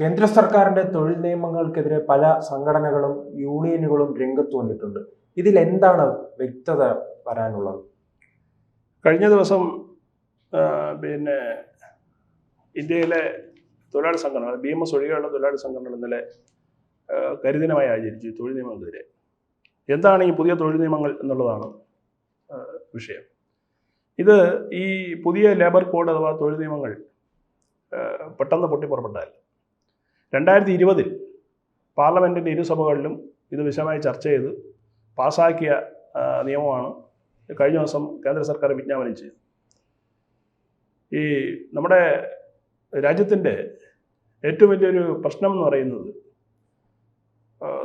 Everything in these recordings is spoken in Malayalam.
കേന്ദ്ര സർക്കാരിന്റെ തൊഴിൽ നിയമങ്ങൾക്കെതിരെ പല സംഘടനകളും യൂണിയനുകളും രംഗത്ത് വന്നിട്ടുണ്ട്. ഇതിൽ എന്താണ് വ്യക്തത വരാനുള്ളത്? കഴിഞ്ഞ ദിവസം പിന്നെ ഇന്ത്യയിലെ തൊഴിലാളി സംഘടന ബി എം എസ് ഒഴികെയുള്ള തൊഴിലാളി സംഘടനകൾ ഇന്നലെ കരിദിനമായി ആചരിച്ചു തൊഴിൽ നിയമങ്ങൾക്കെതിരെ. എന്താണ് ഈ പുതിയ തൊഴിൽ നിയമങ്ങൾ എന്നുള്ളതാണ് വിഷയം. ഇത് ഈ പുതിയ ലേബർ കോഡ് അഥവാ തൊഴിൽ നിയമങ്ങൾ പെട്ടെന്ന് പെട്ടെന്ന് പൊട്ടിപ്പുറപ്പെട്ടാൽ രണ്ടായിരത്തി ഇരുപതിൽ പാർലമെന്റിന്റെ ഇരുസഭകളിലും ഇത് വിശദമായി ചർച്ച ചെയ്ത് പാസാക്കിയ നിയമമാണ് കഴിഞ്ഞ ദിവസം കേന്ദ്ര സർക്കാർ വിജ്ഞാപനം ചെയ്തത്. ഈ നമ്മുടെ രാജ്യത്തിന്റെ ഏറ്റവും വലിയൊരു പ്രശ്നം എന്ന് പറയുന്നത്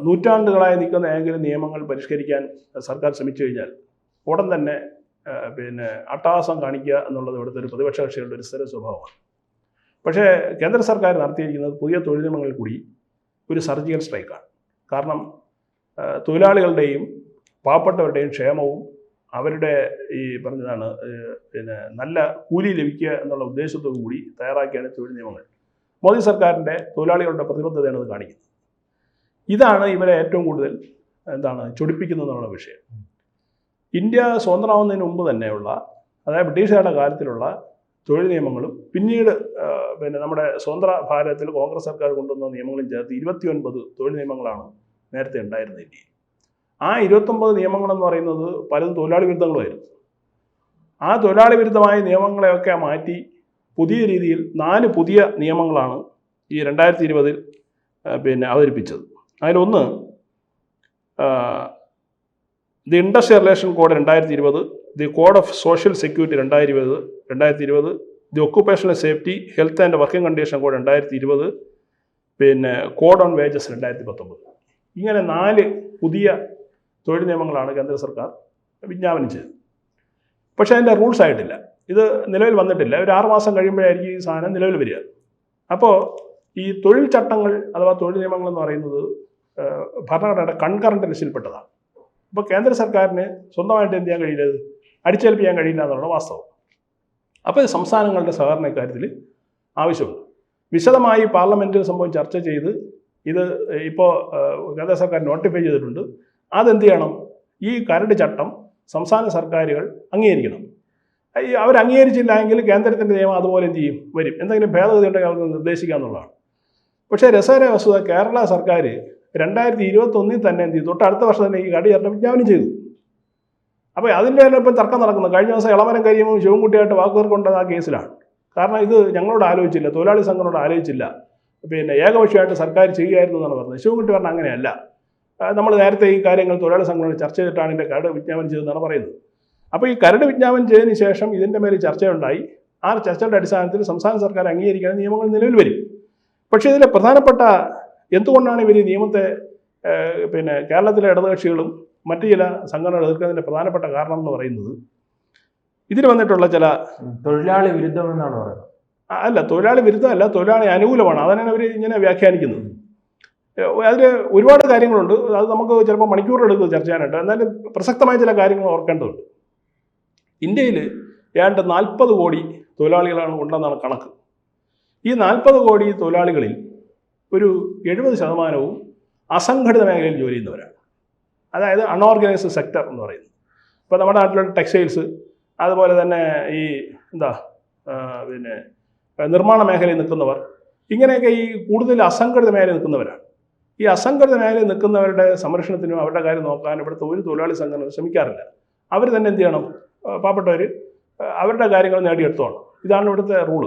നൂറ്റാണ്ടുകളായി നിൽക്കുന്ന ഏതെങ്കിലും നിയമങ്ങൾ പരിഷ്കരിക്കാൻ സർക്കാർ ശ്രമിച്ചു കഴിഞ്ഞാൽ ഉടൻ തന്നെ പിന്നെ അട്ടാസം കാണിക്കുക എന്നുള്ളത് ഇവിടുത്തെ ഒരു പ്രതിപക്ഷ കക്ഷികളുടെ ഒരു സ്ഥിര സ്വഭാവമാണ്. പക്ഷേ കേന്ദ്ര സർക്കാർ നടത്തിയിരിക്കുന്നത് പുതിയ തൊഴിൽ നിയമങ്ങളിൽ കൂടി ഒരു സർജിക്കൽ സ്ട്രൈക്കാണ്. കാരണം തൊഴിലാളികളുടെയും പാവപ്പെട്ടവരുടെയും ക്ഷേമവും അവരുടെ ഈ പറഞ്ഞതാണ് പിന്നെ നല്ല കൂലി ലഭിക്കുക എന്നുള്ള ഉദ്ദേശത്തോടു കൂടി തയ്യാറാക്കിയാണ് തൊഴിൽ നിയമങ്ങൾ. മോദി സർക്കാരിന്റെ തൊഴിലാളികളുടെ പ്രതിബദ്ധതയാണ് അത് കാണിക്കുന്നത്. ഇതാണ് ഇവരെ ഏറ്റവും കൂടുതൽ എന്താണ് ചൊടിപ്പിക്കുന്നത് എന്നുള്ള വിഷയം. ഇന്ത്യ സ്വതന്ത്രമാവുന്നതിന് മുമ്പ് തന്നെയുള്ള അതായത് ബ്രിട്ടീഷുകാരുടെ കാലത്തിലുള്ള തൊഴിൽ നിയമങ്ങളും പിന്നീട് പിന്നെ നമ്മുടെ സ്വതന്ത്ര ഭാരതത്തിൽ കോൺഗ്രസ് സർക്കാർ കൊണ്ടുവന്ന നിയമങ്ങളും ചേർത്ത് ഇരുപത്തിയൊൻപത് തൊഴിൽ നിയമങ്ങളാണ് നേരത്തെ ഉണ്ടായിരുന്നത് ഇന്ത്യയിൽ ആ ഇരുപത്തൊമ്പത് നിയമങ്ങളെന്ന് പറയുന്നത് പലതും തൊഴിലാളി വിരുദ്ധങ്ങളുമായിരുന്നു ആ തൊഴിലാളി വിരുദ്ധമായ നിയമങ്ങളെയൊക്കെ മാറ്റി പുതിയ രീതിയിൽ നാല് പുതിയ നിയമങ്ങളാണ് ഈ രണ്ടായിരത്തി ഇരുപതിൽ പിന്നെ അവതരിപ്പിച്ചത്. അതിലൊന്ന് ദി ഇൻഡസ്ട്രിയൽ റിലേഷൻ കോഡ് രണ്ടായിരത്തി ഇരുപത് the code of social security രണ്ടായിരത്തി ഇരുപത് രണ്ടായിരത്തി ഇരുപത് the occupational safety health and working condition code രണ്ടായിരത്തി ഇരുപത് പിന്നെ കോഡ് ഓൺ വേജസ് രണ്ടായിരത്തി പത്തൊമ്പത്. ഇങ്ങനെ നാല് പുതിയ തൊഴിൽ നിയമങ്ങളാണ് കേന്ദ്ര സർക്കാർ വിജ്ഞാപനം ചെയ്തത് പക്ഷേ അതിന്റെ റൂൾസ് ആയിട്ടില്ല. ഇത് നിലവിൽ വന്നിട്ടില്ല. ഒരു ആറ് മാസം കഴിയുമ്പോഴായിരിക്കും ഈ സാധനം നിലവിൽ വരിക. അപ്പോൾ ഈ തൊഴിൽ ചട്ടങ്ങൾ അഥവാ തൊഴിൽ നിയമങ്ങൾ എന്ന് പറയുന്നത് ഭരണഘടനയുടെ കൺകറന്റ് ലിസ്റ്റിൽപ്പെട്ടതാണ്. അപ്പോൾ കേന്ദ്ര സർക്കാരിന് സ്വന്തമായിട്ട് എന്ത് ചെയ്യാൻ കഴിയില്ല അടിച്ചേൽപ്പിക്കാൻ കഴിയില്ല എന്നുള്ള വാസ്തവം. അപ്പോൾ സംസ്ഥാനങ്ങളുടെ സഹകരണ കാര്യത്തിൽ ആവശ്യമുണ്ട്. വിശദമായി പാർലമെന്റിൽ സംഭവം ചർച്ച ചെയ്ത് ഇത് ഇപ്പോൾ കേന്ദ്ര സർക്കാർ നോട്ടിഫൈ ചെയ്തിട്ടുണ്ട്. അതെന്ത് ചെയ്യണം? ഈ കരട് ചട്ടം സംസ്ഥാന സർക്കാരുകൾ അംഗീകരിക്കണം. അവർ അംഗീകരിച്ചില്ല എങ്കിൽ കേന്ദ്രത്തിന്റെ നിയമം അതുപോലെ എന്ത് ചെയ്യും? വരും. എന്തെങ്കിലും ഭേദഗതി ഉണ്ടെങ്കിൽ അവർക്ക് നിർദ്ദേശിക്കുക എന്നുള്ളതാണ്. പക്ഷേ രസകര വസ്തുത കേരള സർക്കാർ രണ്ടായിരത്തി ഇരുപത്തൊന്നിൽ തന്നെ എന്ത് ചെയ്തു? തൊട്ട് അടുത്ത വർഷം തന്നെ ഈ കടി ചട്ടം വിജ്ഞാപനം ചെയ്തു. അപ്പോൾ അതിന്റെ തന്നെ ഇപ്പം തർക്കം നടക്കുന്നത് കഴിഞ്ഞ ദിവസം ഇളമരം കരിയമും ശിവൻകുട്ടിയായിട്ട് വാക്കുകൾക്കൊണ്ടത് ആ കേസിലാണ്. കാരണം ഇത് ഞങ്ങളോട് ആലോചിച്ചില്ല തൊഴിലാളി സംഘങ്ങളോട് ആലോചിച്ചില്ല. പിന്നെ ഏകപക്ഷമായിട്ട് സർക്കാർ ചെയ്യുകയായിരുന്നു എന്നാണ് പറഞ്ഞത്. ശിവൻകുട്ടി പറഞ്ഞ അങ്ങനെയല്ല. നമ്മൾ നേരത്തെ ഈ കാര്യങ്ങൾ തൊഴിലാളി സംഘടന ചർച്ച ചെയ്തിട്ടാണ് ഇതിന്റെ കരട് വിജ്ഞാപനം ചെയ്തതെന്നാണ് പറയുന്നത്. അപ്പോൾ ഈ കരട് വിജ്ഞാപനം ചെയ്തതിന് ശേഷം ഇതിന്റെ മേൽ ചർച്ചയുണ്ടായി. ആ ചർച്ചയുടെ അടിസ്ഥാനത്തിൽ സംസ്ഥാന സർക്കാർ അംഗീകരിക്കുന്ന നിയമങ്ങൾ നിലവിൽ വരും. പക്ഷേ ഇതിലെ പ്രധാനപ്പെട്ട എന്തുകൊണ്ടാണ് ഇവർ ഈ നിയമത്തെ പിന്നെ കേരളത്തിലെ ഇടതുകക്ഷികളും മറ്റു ചില സംഘടനകൾ എതിർക്കുന്നതിന്റെ പ്രധാനപ്പെട്ട കാരണം എന്ന് പറയുന്നത് ഇതിന് വന്നിട്ടുള്ള ചില തൊഴിലാളി വിരുദ്ധമെന്നാണ് പറയുന്നത്. അല്ല തൊഴിലാളി വിരുദ്ധമല്ല തൊഴിലാളി അനുകൂലമാണ്. അതാണ് അവർ ഇങ്ങനെ വ്യാഖ്യാനിക്കുന്നത്. അതിൽ ഒരുപാട് കാര്യങ്ങളുണ്ട്. അത് നമുക്ക് ചിലപ്പോൾ മണിക്കൂറെടുക്കും ചർച്ച ചെയ്യാനായിട്ട് എന്നാലും പ്രസക്തമായ ചില കാര്യങ്ങൾ ഓർക്കേണ്ടതുണ്ട്. ഇന്ത്യയിൽ ഏതാണ്ട് നാൽപ്പത് കോടി തൊഴിലാളികളാണ് ഉണ്ടെന്നാണ് കണക്ക്. ഈ നാൽപ്പത് കോടി തൊഴിലാളികളിൽ ഒരു എഴുപത് ശതമാനവും അസംഘടിത മേഖലയിൽ ജോലി ചെയ്യുന്നവരാണ്. അതായത് അൺഓർഗനൈസ്ഡ് സെക്ടർ എന്ന് പറയുന്നത്. ഇപ്പോൾ നമ്മുടെ നാട്ടിലുള്ള ടെക്സ്റ്റൈൽസ് അതുപോലെ തന്നെ ഈ എന്താ പിന്നെ നിർമ്മാണ മേഖലയിൽ നിൽക്കുന്നവർ ഇങ്ങനെയൊക്കെ ഈ കൂടുതൽ അസംഘടിത മേഖലയിൽ നിൽക്കുന്നവരാണ്. ഈ അസംഘടിത മേഖലയിൽ നിൽക്കുന്നവരുടെ സംരക്ഷണത്തിനും അവരുടെ കാര്യം നോക്കാനും ഇവിടുത്തെ ഒരു തൊഴിലാളി സംഘടന ശ്രമിക്കാറില്ല. അവർ തന്നെ എന്ത് ചെയ്യണം? പാവപ്പെട്ടവർ അവരുടെ കാര്യങ്ങൾ നേടിയെടുത്തോണം. ഇതാണ് ഇവിടുത്തെ റൂൾ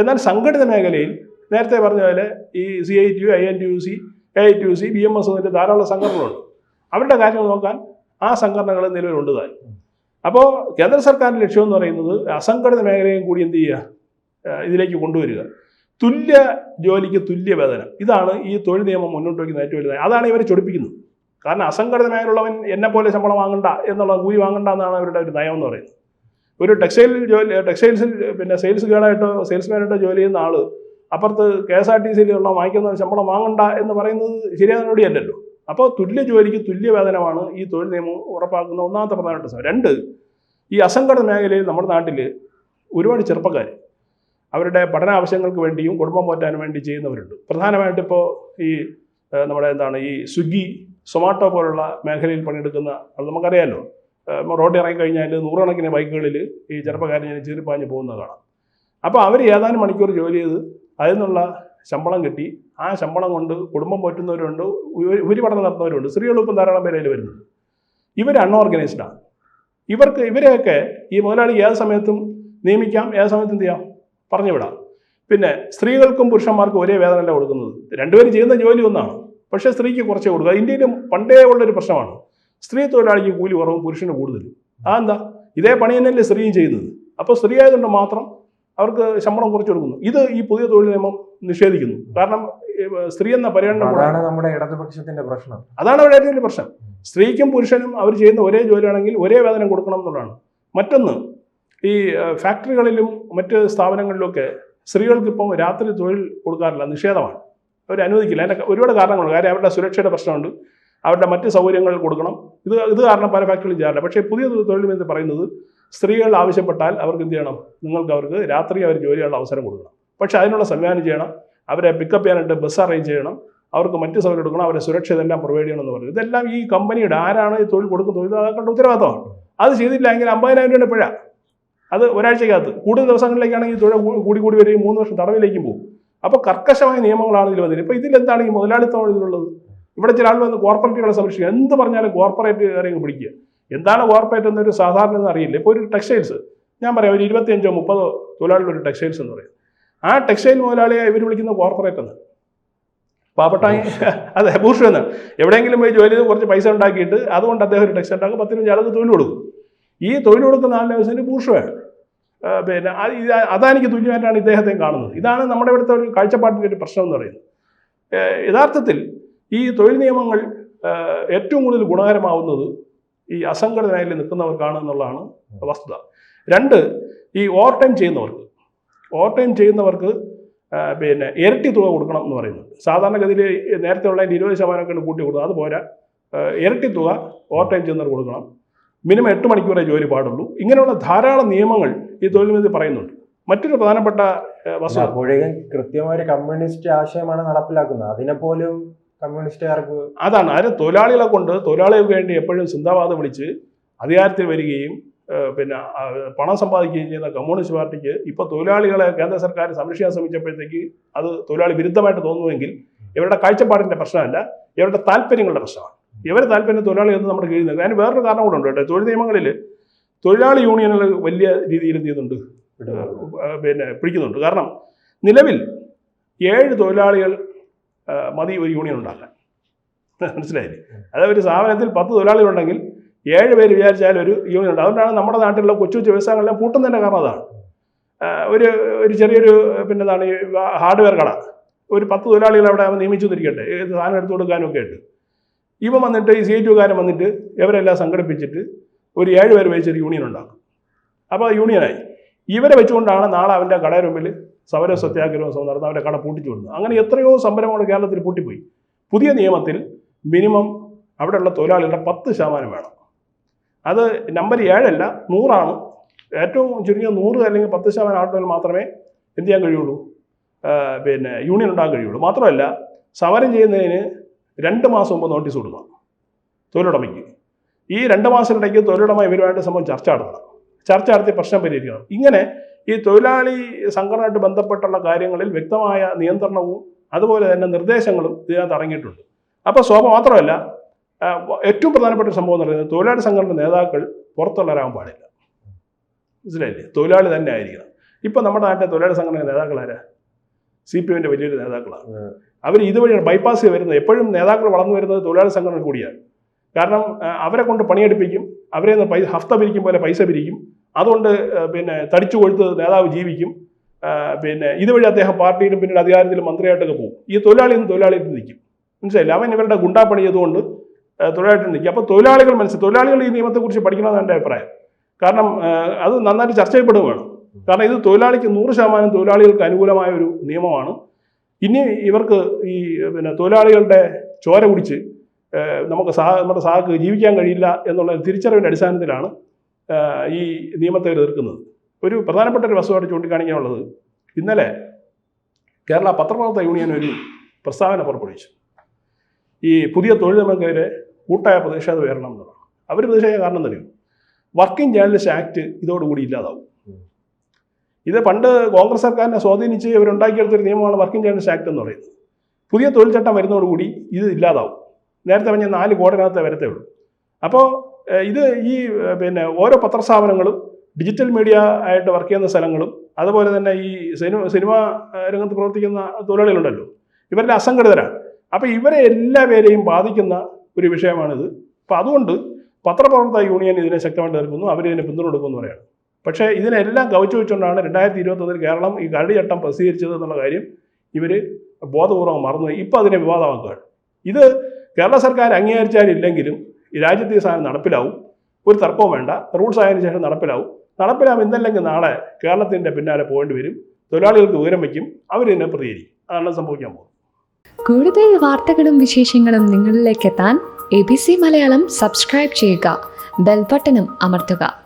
എന്നാൽ സംഘടിത മേഖലയിൽ നേരത്തെ പറഞ്ഞ പോലെ ഈ C I T U I N T U C A I T U C B M S എന്നിട്ട് ധാരാളം സംഘടനകളുണ്ട്. അവരുടെ കാര്യങ്ങൾ നോക്കാൻ ആ സംഘടനകൾ നിലവിലുണ്ട് താൻ. അപ്പോൾ കേന്ദ്ര സർക്കാരിന്റെ ലക്ഷ്യം എന്ന് പറയുന്നത് അസംഘടിത മേഖലയും കൂടി എന്ത് ചെയ്യുക ഇതിലേക്ക് കൊണ്ടുവരിക. തുല്യ ജോലിക്ക് തുല്യ വേതനം. ഇതാണ് ഈ തൊഴിൽ നിയമം മുന്നോട്ട് വയ്ക്കുന്ന ഏറ്റവും വലുത്. അതാണ് ഇവരെ ചൊടിപ്പിക്കുന്നത്. കാരണം അസംഘടിത മേഖലയുള്ളവൻ എന്നെ പോലെ ശമ്പളം വാങ്ങണ്ട എന്നുള്ള കൂലി വാങ്ങണ്ട എന്നാണ് അവരുടെ ഒരു നയം എന്ന് പറയുന്നത്. ഒരു ടെക്സ്റ്റൈൽ ജോലി ടെക്സ്റ്റൈൽസിൽ പിന്നെ സെയിൽസ് ഗേഡായിട്ടോ സെയിൽസ്മാനായിട്ടോ ജോലി ചെയ്യുന്ന ആൾ അപ്പുറത്ത് കെ എസ് ആർ ടി സിയിലുള്ള വാങ്ങിക്കുന്ന ശമ്പളം വാങ്ങണ്ട എന്ന് പറയുന്നത് ശരിയായ നടപടിയല്ലല്ലോ. അപ്പോൾ തുല്യ ജോലിക്ക് തുല്യ വേതനമാണ് ഈ തൊഴിൽ നിയമം ഉറപ്പാക്കുന്ന ഒന്നാമത്തെ പ്രധാനപ്പെട്ട സമയം രണ്ട് ഈ അസംഘടിത മേഖലയിൽ നമ്മുടെ നാട്ടിൽ ഒരുപാട് ചെറുപ്പക്കാർ അവരുടെ പഠന ആവശ്യങ്ങൾക്ക് വേണ്ടിയും കുടുംബം പോറ്റാനും വേണ്ടി ചെയ്യുന്നവരുണ്ട്. പ്രധാനമായിട്ട് ഇപ്പോൾ ഈ നമ്മുടെ എന്താണ് ഈ സ്വിഗ്ഗി സൊമാറ്റോ പോലുള്ള മേഖലയിൽ പണിയെടുക്കുന്ന നമുക്കറിയാമല്ലോ റോഡ് ഇറങ്ങി കഴിഞ്ഞാൽ നൂറുകണക്കിന് ബൈക്കുകളിൽ ഈ ചെറുപ്പക്കാരൻ ഞാൻ ചീറിപ്പാഞ്ഞ് പോകുന്നത് കാണാം. അപ്പോൾ അവർ ഏതാനും മണിക്കൂർ ജോലി ചെയ്ത് അതിൽ നിന്നുള്ള ശമ്പളം കിട്ടി. ആ ശമ്പളം കൊണ്ട് കുടുംബം പോറ്റുന്നവരുണ്ട് ഉപ- ഉപരിപഠനം നടത്തുന്നവരുണ്ട്. സ്ത്രീകളും ഇപ്പം ധാരാളം പേരയിൽ വരുന്നുണ്ട്. ഇവർ അൺഓർഗനൈസ്ഡാണ് ഇവർക്ക് ഇവരെയൊക്കെ ഈ മുതലാളി ഏത് സമയത്തും നിയമിക്കാം ഏത് സമയത്തും എന്ത് ചെയ്യാം. പറഞ്ഞു വിടാം. പിന്നെ സ്ത്രീകൾക്കും പുരുഷന്മാർക്കും ഒരേ വേതനമല്ല കൊടുക്കുന്നത്. രണ്ടുപേരും ചെയ്യുന്ന ജോലി ഒന്നാണ്. പക്ഷേ സ്ത്രീക്ക് കുറച്ചേ കൊടുക്കുക. ഇന്ത്യയിലും പണ്ടേ ഉള്ളൊരു പ്രശ്നമാണ്. സ്ത്രീ തൊഴിലാളിക്ക് കൂലി കുറവും പുരുഷന് കൂടുതലും. അതെന്താ? ഇതേ പണി തന്നെയല്ലേ സ്ത്രീയും ചെയ്യുന്നത്. അപ്പോൾ സ്ത്രീ ആയതുകൊണ്ട് മാത്രം അവർക്ക് ശമ്പളം കുറച്ച് കൊടുക്കുന്നു. ഇത് ഈ പുതിയ തൊഴിൽ നിയമം നിഷേധിക്കുന്നു. കാരണം സ്ത്രീ എന്ന പരിഗണന അതാണ് നമ്മുടെ ഇടതുപക്ഷത്തിന്റെ പ്രശ്നം. അതാണ് അവരുടെ ഏറ്റവും വലിയ പ്രശ്നം. സ്ത്രീക്കും പുരുഷനും അവർ ചെയ്യുന്ന ഒരേ ജോലിയാണെങ്കിൽ ഒരേ വേതനം കൊടുക്കണം എന്നുള്ളതാണ്. മറ്റൊന്ന് ഈ ഫാക്ടറികളിലും മറ്റ് സ്ഥാപനങ്ങളിലുമൊക്കെ സ്ത്രീകൾക്ക് ഇപ്പം രാത്രി തൊഴിൽ കൊടുക്കാറില്ല നിഷേധമാണ്. അവർ അനുവദിക്കില്ല. അതിന്റെ ഒരുപാട് കാരണങ്ങളുണ്ട്. കാര്യം അവരുടെ സുരക്ഷയുടെ പ്രശ്നമുണ്ട്. അവരുടെ മറ്റ് സൗകര്യങ്ങൾ കൊടുക്കണം. ഇത് ഇത് കാരണം പല ഫാക്ടറികളും ചെയ്യാറില്ല. പക്ഷേ പുതിയ തൊഴിൽ എന്ന് പറയുന്നത് സ്ത്രീകൾ ആവശ്യപ്പെട്ടാൽ അവർക്ക് എന്ത് ചെയ്യണം? നിങ്ങൾക്ക് അവർക്ക് രാത്രി അവർ ജോലി ചെയ്യാനുള്ള അവസരം കൊടുക്കണം. പക്ഷേ അതിനുള്ള സംവിധാനം ചെയ്യണം. അവരെ പിക്കപ്പ് ചെയ്യാനായിട്ട് ബസ് അറേഞ്ച് ചെയ്യണം. അവർക്ക് മറ്റ് സൗകര്യം കൊടുക്കണം അവരെ സുരക്ഷ ഇതെല്ലാം പ്രൊവൈഡ് ചെയ്യണം എന്ന് പറയുന്നത് ഇതെല്ലാം ഈ കമ്പനിയുടെ ആരാണ് ഈ തൊഴിൽ കൊടുക്കുന്ന തൊഴിലാക്കേണ്ട ഉത്തരവാദിത്തമാണ്. അത് ചെയ്തില്ലെങ്കിൽ അമ്പതിനായിരം രൂപയുടെ പിഴ. അത് ഒരാഴ്ചക്കകത്ത്. കൂടുതൽ ദിവസങ്ങളിലേക്കാണെങ്കിൽ തൊഴിൽ കൂടി കൂടി വരികയും മൂന്ന് വർഷം തടവിലേക്കും പോകും. അപ്പോൾ കർക്കശമായ നിയമങ്ങളാണ് ഇതിൽ വന്നിട്ട് ഇപ്പോൾ ഇതിലെന്താണ് ഈ മുതലാളിത്തമാണ് ഇതിലുള്ളത്? ഇവിടെ ചില ആൾ വന്ന് കോർപ്പറേറ്റുകളെ സംരക്ഷിക്കുക. എന്ത് പറഞ്ഞാലും കോർപ്പറേറ്റ് കാര്യം പിടിക്കുക. എന്താണ് കോർപ്പറേറ്റ് എന്നൊരു സാധാരണ എന്ന് അറിയില്ല. ഇപ്പോൾ ഒരു ടെക്സ്റ്റൈൽസ് ഞാൻ പറയാം ഒരു ഇരുപത്തിയഞ്ചോ മുപ്പതോ തൊഴിലാളികൾ ഒരു ടെക്സ്റ്റൈൽസ് എന്ന് പറയും. ആ ടെക്സ്റ്റൈൽ മുതലാളിയെ ഇവർ വിളിക്കുന്ന കോർപ്പറേറ്റ് എന്ന് പാവപ്പെട്ടായി അതെ ബൂർഷ എന്ന് എവിടെയെങ്കിലും പോയി ജോലി ചെയ്ത് കുറച്ച് പൈസ ഉണ്ടാക്കിയിട്ട് അതുകൊണ്ട് അദ്ദേഹം ഒരു ടെക്സ്റ്റൈൽ ഉണ്ടാക്കും. പത്തിനഞ്ച് ആൾക്ക് തൊഴിൽ കൊടുക്കും. ഈ തൊഴിൽ കൊടുക്കുന്ന ആളിനെ ദിവസം ബൂർഷയാണ് പിന്നെ അത് അതാനിക്ക് തുല്യമായിട്ടാണ് ഇദ്ദേഹത്തെ കാണുന്നത്. ഇതാണ് നമ്മുടെ ഇവിടുത്തെ ഒരു കാഴ്ചപ്പാടിന്റെ ഒരു പ്രശ്നം എന്ന് പറയുന്നത്. യഥാർത്ഥത്തിൽ ഈ തൊഴിൽ നിയമങ്ങൾ ഏറ്റവും കൂടുതൽ ഗുണകരമാവുന്നത് ഈ അസംഘടിതനായി നിൽക്കുന്നവർക്കാണ് എന്നുള്ളതാണ് വസ്തുത. രണ്ട് ഈ ഓവർ ടൈം ചെയ്യുന്നവർക്ക് ഓവർ ടൈം ചെയ്യുന്നവർക്ക് പിന്നെ ഇരട്ടി തുക കൊടുക്കണം എന്ന് പറയുന്നുണ്ട് സാധാരണഗതിയിൽ നേരത്തെ ഉള്ള ഇരുപത് ശതമാനമൊക്കെ കൂട്ടി കൊടുക്കുക. അതുപോലെ ഇരട്ടി തുക ഓവർ ടൈം ചെയ്യുന്നവർ കൊടുക്കണം. മിനിമം എട്ട് മണിക്കൂറേ ജോലി പാടുള്ളൂ. ഇങ്ങനെയുള്ള ധാരാളം നിയമങ്ങൾ ഈ തൊഴിൽ നിയമത്തിൽ പറയുന്നുണ്ട്. മറ്റൊരു പ്രധാനപ്പെട്ട വസ്തു അപ്പോഴേക്കും കൃത്യമായ ഒരു കമ്മ്യൂണിസ്റ്റ് ആശയമാണ് നടപ്പിലാക്കുന്നത്. അതിനെപ്പോലും കമ്മ്യൂണിസ്റ്റുകാർക്ക് അതാണ്. അതിന് തൊഴിലാളികളെ കൊണ്ട് തൊഴിലാളികൾക്ക് വേണ്ടി എപ്പോഴും സിന്ദാബാദ് വിളിച്ച് അധികാരത്തിൽ വരികയും പിന്നെ പണം സമ്പാദിക്കുകയും ചെയ്യുന്ന കമ്മ്യൂണിസ്റ്റ് പാർട്ടിക്ക് ഇപ്പൊ തൊഴിലാളികളെ കേന്ദ്ര സർക്കാർ സംരക്ഷിക്കാൻ ശ്രമിച്ചപ്പോഴത്തേക്ക് അത് തൊഴിലാളി വിരുദ്ധമായിട്ട് തോന്നുമെങ്കിൽ ഇവരുടെ കാഴ്ചപ്പാടിന്റെ പ്രശ്നമല്ല ഇവരുടെ താല്പര്യങ്ങളുടെ പ്രശ്നമാണ്. ഇവരുടെ താല്പര്യം തൊഴിലാളി എന്ന് നമ്മുടെ കീഴിൽ നിന്ന് അതിന് വേറൊരു കാരണം കൂടെ ഉണ്ട് കേട്ടോ. തൊഴിൽ നിയമങ്ങളിൽ തൊഴിലാളി യൂണിയനുകൾ വലിയ രീതിയിൽ എന്ത് ചെയ്യുന്നുണ്ട്? പിന്നെ പിടിക്കുന്നുണ്ട്. കാരണം നിലവിൽ ഏഴ് തൊഴിലാളികൾ മതി ഒരു യൂണിയൻ ഉണ്ടാക്കാൻ. മനസ്സിലായില്ലേ? അതായത് ഒരു സ്ഥാപനത്തിൽ പത്ത് തൊഴിലാളികളുണ്ടെങ്കിൽ ഏഴ് പേര് വിചാരിച്ചാൽ ഒരു യൂണിയൻ ഉണ്ട്. അതുകൊണ്ടാണ് നമ്മുടെ നാട്ടിലുള്ള കൊച്ചു കൊച്ചു വ്യവസായങ്ങളെല്ലാം പൂട്ടുന്നതിന്റെ കാരണം അതാണ്. ഒരു ഒരു ചെറിയൊരു പിന്നെ എന്താണ് ഈ ഹാർഡ്വെയർ കട. ഒരു പത്ത് തൊഴിലാളികൾ അവിടെ നിയമിച്ചു നിന്നിരിക്കട്ടെ ഏത് സാധനം എടുത്തു കൊടുക്കാനും ഒക്കെ ഉണ്ട് ഇവൻ വന്നിട്ട് ഈ സി എ ടുകാരൻ വന്നിട്ട് ഇവരെല്ലാം സംഘടിപ്പിച്ചിട്ട് ഒരു ഏഴ് പേര് വെച്ചൊരു യൂണിയൻ ഉണ്ടാക്കും. അപ്പോൾ യൂണിയനായി ഇവരെ വെച്ചുകൊണ്ടാണ് നാളെ അവന്റെ കടയുടെ മുമ്പിൽ സമര സത്യാഗ്രഹവും സമരം നടന്ന് അവന്റെ കട പൂട്ടിച്ചു വിടുന്നത്. അങ്ങനെ എത്രയോ സംരംഭങ്ങൾ കേരളത്തിൽ പൂട്ടിപ്പോയി. പുതിയ നിയമത്തിൽ മിനിമം അവിടെയുള്ള തൊഴിലാളികളുടെ പത്ത് ശതമാനം വേണം. അത് നമ്പർ ഏഴല്ല നൂറാണ്. ഏറ്റവും ചുരുങ്ങിയ നൂറ് അല്ലെങ്കിൽ പത്ത് ശതമാനം ആളുകൾ മാത്രമേ എന്ത് ചെയ്യാൻ കഴിയുള്ളൂ? പിന്നെ യൂണിയൻ ഉണ്ടാകാൻ കഴിയുള്ളൂ. മാത്രമല്ല സമരം ചെയ്യുന്നതിന് രണ്ട് മാസം മുമ്പ് നോട്ടീസ് കൊടുക്കണം തൊഴിലുടമയ്ക്ക്. ഈ രണ്ട് മാസത്തിനിടയ്ക്ക് തൊഴിലുടമ ഇവരുമായിട്ട് സംഭവം ചർച്ച നടത്തണം. ചർച്ച നടത്തി പ്രശ്നം പരിഹരിക്കണം. ഇങ്ങനെ ഈ തൊഴിലാളി സംഘടനയായിട്ട് ബന്ധപ്പെട്ടുള്ള കാര്യങ്ങളിൽ വ്യക്തമായ നിയന്ത്രണവും അതുപോലെ തന്നെ നിർദ്ദേശങ്ങളും ഇതിനകത്ത് അടങ്ങിയിട്ടുണ്ട്. അപ്പോൾ ശോഭ മാത്രമല്ല ഏറ്റവും പ്രധാനപ്പെട്ട സംഭവം എന്ന് പറയുന്നത് തൊഴിലാളി സംഘടന നേതാക്കൾ പുറത്തുള്ളവരാകാൻ പാടില്ല. മനസ്സിലായില്ലേ? തൊഴിലാളി തന്നെ ആയിരിക്കണം. ഇപ്പം നമ്മുടെ നാട്ടിലെ തൊഴിലാളി സംഘടന നേതാക്കളാരാ സി പി എമ്മിന്റെ വലിയൊരു നേതാക്കളാണ്. അവർ ഇതുവഴിയാണ് ബൈപ്പാസ് വരുന്നത്. എപ്പോഴും നേതാക്കൾ വളർന്നു വരുന്നത് തൊഴിലാളി സംഘടന കൂടിയാണ്. കാരണം അവരെ കൊണ്ട് പണിയെടുപ്പിക്കും അവരെ നിന്ന് പൈസ ഹഫ്ത പിരിക്കും പോലെ പൈസ പിരിക്കും. അതുകൊണ്ട് പിന്നെ തടിച്ചു കൊഴുത്ത് നേതാവ് ജീവിക്കും. പിന്നെ ഇതുവഴി അദ്ദേഹം പാർട്ടിയിലും പിന്നീട് അധികാരത്തിലും മന്ത്രിയായിട്ടൊക്കെ പോകും. ഈ തൊഴിലാളി നിന്ന് തൊഴിലാളിയിൽ നിൽക്കും. മനസ്സിലായില്ല? അവൻ ഇവരുടെ ഗുണ്ടാപ്പണി ചെയ്തുകൊണ്ട് തൊഴിലായിട്ട് നിൽക്കും. അപ്പോൾ തൊഴിലാളികൾ മനസ്സിൽ തൊഴിലാളികൾ ഈ നിയമത്തെക്കുറിച്ച് പഠിക്കണമെന്നാണ് എന്റെ അഭിപ്രായം. കാരണം അത് നന്നായിട്ട് ചർച്ച ചെയ്യപ്പെടുകയും വേണം കാരണം ഇത് തൊഴിലാളിക്ക് നൂറ് ശതമാനം തൊഴിലാളികൾക്ക് അനുകൂലമായ ഒരു നിയമമാണ്. ഇനി ഇവർക്ക് ഈ പിന്നെ തൊഴിലാളികളുടെ ചോര കുടിച്ച് നമുക്ക് സാ നമ്മുടെ സാക്ക് ജീവിക്കാൻ കഴിയില്ല എന്നുള്ള തിരിച്ചറിവിന്റെ അടിസ്ഥാനത്തിലാണ് ഈ നിയമത്തെ എതിർക്കുന്നത്. ഒരു പ്രധാനപ്പെട്ട ഒരു വസ്തുവായിട്ട് ചൂണ്ടിക്കാണിക്കാനുള്ളത് ഇന്നലെ കേരള പത്രപ്രവർത്തക യൂണിയൻ ഒരു പ്രസ്താവന പുറപ്പെടുവിച്ചു. ഈ പുതിയ തൊഴിൽ നിയമക്കെതിരെ കൂട്ടായ പ്രതിഷേധം ഉയരണം എന്നുള്ളതാണ് അവർ പ്രതിഷേധിക്കാൻ കാരണം എന്തറിയും വർക്കിംഗ് ജേർണലിസ്റ്റ് ആക്ട് ഇതോടുകൂടി ഇല്ലാതാവും. ഇത് പണ്ട് കോൺഗ്രസ് സർക്കാരിനെ സ്വാധീനിച്ച് ഇവരുണ്ടാക്കിയെടുത്തൊരു നിയമമാണ് വർക്കിംഗ് ജേർണലിസ്റ്റ് ആക്ട് എന്ന് പറയുന്നത്. പുതിയ തൊഴിൽ ചട്ടം വരുന്നതോടുകൂടി ഇത് ഇല്ലാതാവും. നേരത്തെ പറഞ്ഞ നാല് കോടിനകത്തെ വരത്തേ ഉള്ളൂ. അപ്പോൾ ഇത് ഈ പിന്നെ ഓരോ പത്രസ്ഥാപനങ്ങളും ഡിജിറ്റൽ മീഡിയ ആയിട്ട് വർക്ക് ചെയ്യുന്ന സ്ഥലങ്ങളും അതുപോലെ തന്നെ ഈ സിനിമ സിനിമ രംഗത്ത് പ്രവർത്തിക്കുന്ന തൊഴിലാളികളുണ്ടല്ലോ. ഇവരുടെ അസംഘടിതരാണ്. അപ്പോൾ ഇവരെ എല്ലാ പേരെയും ബാധിക്കുന്ന ഒരു വിഷയമാണിത്. അപ്പോൾ അതുകൊണ്ട് പത്രപ്രവർത്തക യൂണിയൻ ഇതിനെ ശക്തമായിട്ട് നിൽക്കുന്നു അവരിതിനെ പിന്തുണ കൊടുക്കുമെന്ന് പറയാണ്. പക്ഷേ ഇതിനെല്ലാം കവച്ചു വെച്ചുകൊണ്ടാണ് രണ്ടായിരത്തി ഇരുപത്തൊന്നിൽ കേരളം ഈ കരടിചട്ടം പ്രസിദ്ധീകരിച്ചത് എന്നുള്ള കാര്യം ഇവർ ബോധപൂർവം മറന്നു ഇപ്പോൾ അതിനെ വിവാദമാക്കുകയാണ്. ഇത് കേരള സർക്കാർ അംഗീകരിച്ചാലില്ലെങ്കിലും ഈ രാജ്യത്ത് ഈ സാധനം നടപ്പിലാവും. ഒരു തർക്കവും വേണ്ട. റൂൾസ് ആയതിനു ശേഷം നടപ്പിലാവും. നടപ്പിലാവും ഇന്നല്ലെങ്കിൽ നാളെ കേരളത്തിന്റെ പിന്നാലെ പോകേണ്ടി വരും. തൊഴിലാളികൾക്ക് വിവരം വയ്ക്കും. അവർ തന്നെ പ്രതികരിക്കും. അതാണ് സംഭവിക്കാൻ പോകുന്നത്. കൂടുതൽ വാർത്തകളും വിശേഷങ്ങളും നിങ്ങളിലേക്ക് എത്താൻ A B C Malayalam subscribe ചെയ്യുക. ബെൽബട്ടനും അമർത്തുക.